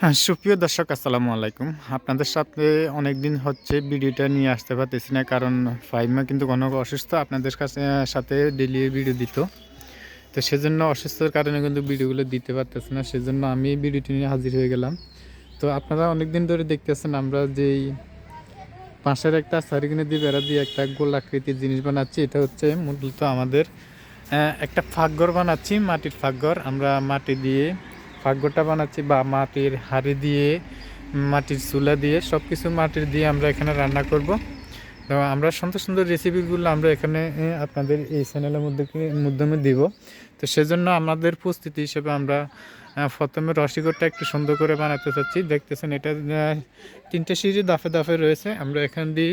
হ্যাঁ সুপ্রিয় দর্শক, আসসালামু আলাইকুম। আপনাদের সাথে অনেক দিন হচ্ছে ভিডিওটা নিয়ে আসতে পারতেছি না, কারণ ফাইমা কিন্তু অনেক অসুস্থ, আপনাদের কাছে সাথে ডেলি ভিডিও দিত। তো সেজন্য অসুস্থতার কারণে কিন্তু ভিডিওগুলো দিতে পারতেছে না, সেজন্য আমি ভিডিওটি নিয়ে হাজির হয়ে গেলাম। তো আপনারা অনেক দিন ধরে দেখতেছেন, আমরা যেই পাশের একটা সারিকিনে দিয়ে বেড়া দিয়ে একটা গোল আকৃতির জিনিস বানাচ্ছি, এটা হচ্ছে মূলত আমাদের একটা ফাঁকঘর বানাচ্ছি, মাটির ফাঁকঘর আমরা মাটি দিয়ে ফাঁকঘরটা বানাচ্ছি, বা মাটির হাড়ি দিয়ে, মাটির চুলা দিয়ে সব কিছু মাটির দিয়ে আমরা এখানে রান্না করব। তো আমরা সুন্দর সুন্দর রেসিপিগুলো আমরা এখানে আপনাদের এই চ্যানেলের মধ্যে মাধ্যমে দিব। তো সেজন্য আমাদের প্রস্তুতি হিসেবে আমরা প্রথমে রসিকরটা একটু সুন্দর করে বানাতে চাচ্ছি। দেখতেছেন এটা তিনটে সিঁড়ি দাফে দাফে রয়েছে। আমরা এখান দিয়ে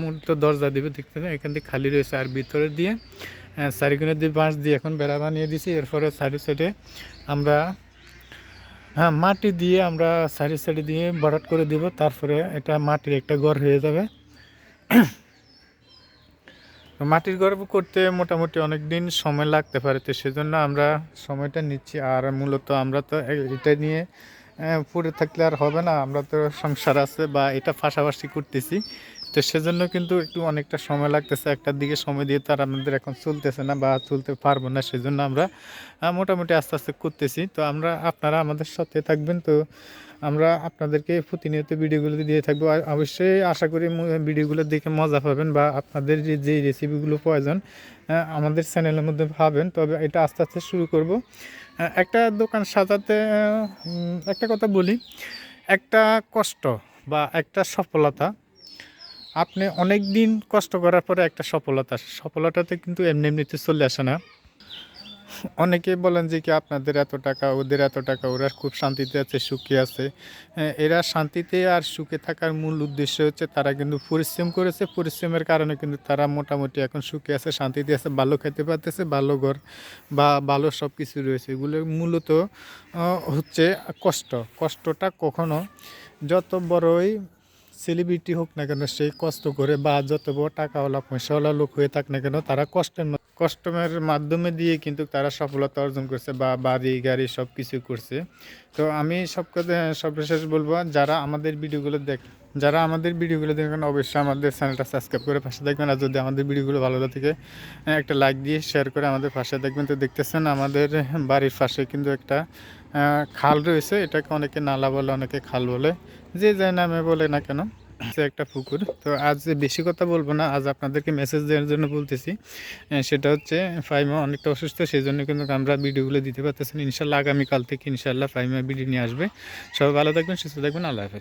মূলত দরজা দিব। দেখতেছেন এখান দিয়ে খালি রয়েছে। আর ভিতরে দিয়ে চারিগুণের দিয়ে বাঁশ দিয়ে এখন বেড়া বানিয়ে দিছি। এরপরে সাইডে সাইডে আমরা হ্যাঁ মাটি দিয়ে আমরা সাইডে সাইডে দিয়ে বরাট করে দিব, তারপরে এটা মাটির একটা ঘর হয়ে যাবে। মাটির ঘর করতে মোটামুটি অনেক দিন সময় লাগতে পারে, তো সেজন্য আমরা সময়টা নিচ্ছি। আর মূলত আমরা তো এটা নিয়ে পড়ে থাকলে আর হবে না, আমরা তো সংসার আছে বা এটা পাশাপাশি করতেছি। তো সেজন্য কিন্তু একটু অনেকটা সময় লাগতেছে। একটার দিকে সময় দিয়ে তো আর আমাদের এখন চলতেছে না বা চলতে পারব না, সেজন্য আমরা মোটামুটি আস্তে আস্তে করতেছি। তো আমরা, আপনারা আমাদের সাথে থাকবেন। তো আমরা আপনাদেরকে প্রতিনিয়ত ভিডিওগুলো দিয়ে থাকব। আর অবশ্যই আশা করি ভিডিওগুলো দেখে মজা পাবেন বা আপনাদের যে যে রেসিপিগুলো প্রয়োজন আমাদের চ্যানেলের মধ্যে পাবেন। তবে এটা আস্তে আস্তে শুরু করব। একটা দোকান সাজাতে একটা কথা বলি। একটা কষ্ট বা একটা সফলতা আপনি অনেক দিন কষ্ট করার পরে একটা সফলতা আসে। সফলতাতে কিন্তু এমনি এমনিতে চলে আসে না। অনেকে বলেন যে কি আপনাদের এত টাকা ওদের এত টাকা ওরা খুব শান্তিতে আছে সুখে আছে। হ্যাঁ, এরা শান্তিতে আর সুখে থাকার মূল উদ্দেশ্য হচ্ছে তারা কিন্তু পরিশ্রম করেছে। পরিশ্রমের কারণে কিন্তু তারা মোটামুটি এখন সুখে আছে শান্তিতে আছে ভালো খেতে পারতেছে ভালো ঘর বা ভালো সব কিছু রয়েছে। এগুলো মূলত হচ্ছে কষ্ট। কষ্টটা কখনো যত বড়ই সেলিব্রিটি হোক না কেন সেই কষ্ট করে বা যত বড় টাকাওয়ালা পয়সাওয়ালা লোক হয়ে থাক না কেন তারা কষ্টের কষ্টের মাধ্যমে দিয়ে কিন্তু তারা সফলতা অর্জন করছে বা বাড়ি গাড়ি সব কিছু করছে। তো আমি সব কথা সর্বশেষ বলব যারা আমাদের ভিডিওগুলো দেখ যারা আমাদের ভিডিওগুলো দেখবেন অবশ্যই আমাদের চ্যানেলটা সাবস্ক্রাইব করে পাশে দেখবেন আর যদি আমাদের ভিডিওগুলো ভালো আহ, একটা লাইক দিয়ে শেয়ার করে আমাদের পাশে দেখবেন তো দেখতেছেন আমাদের বাড়ির পাশে কিন্তু একটা খাল রয়েছে, এটাকে অনেকে নালা বলে, অনেকে খাল বলে, যে যে নামে বলে না কেন, সে একটা পুকুর। তো আজ বেশি কথা বলব না, আজ আপনাদেরকে মেসেজ দেওয়ার জন্য বলতেছি। সেটা হচ্ছে, ফাইমা অনেকটা অসুস্থ সেই জন্য কিন্তু আমরা ভিডিওগুলো দিতে পারতেছি। ইনশাল্লাহ আগামীকাল থেকে ইনশাল্লাহ ফাইমা ভিডিও নিয়ে আসবে। সবাই ভালো থাকবেন, সুস্থ থাকবেন, আল্লাহ হাফেজ।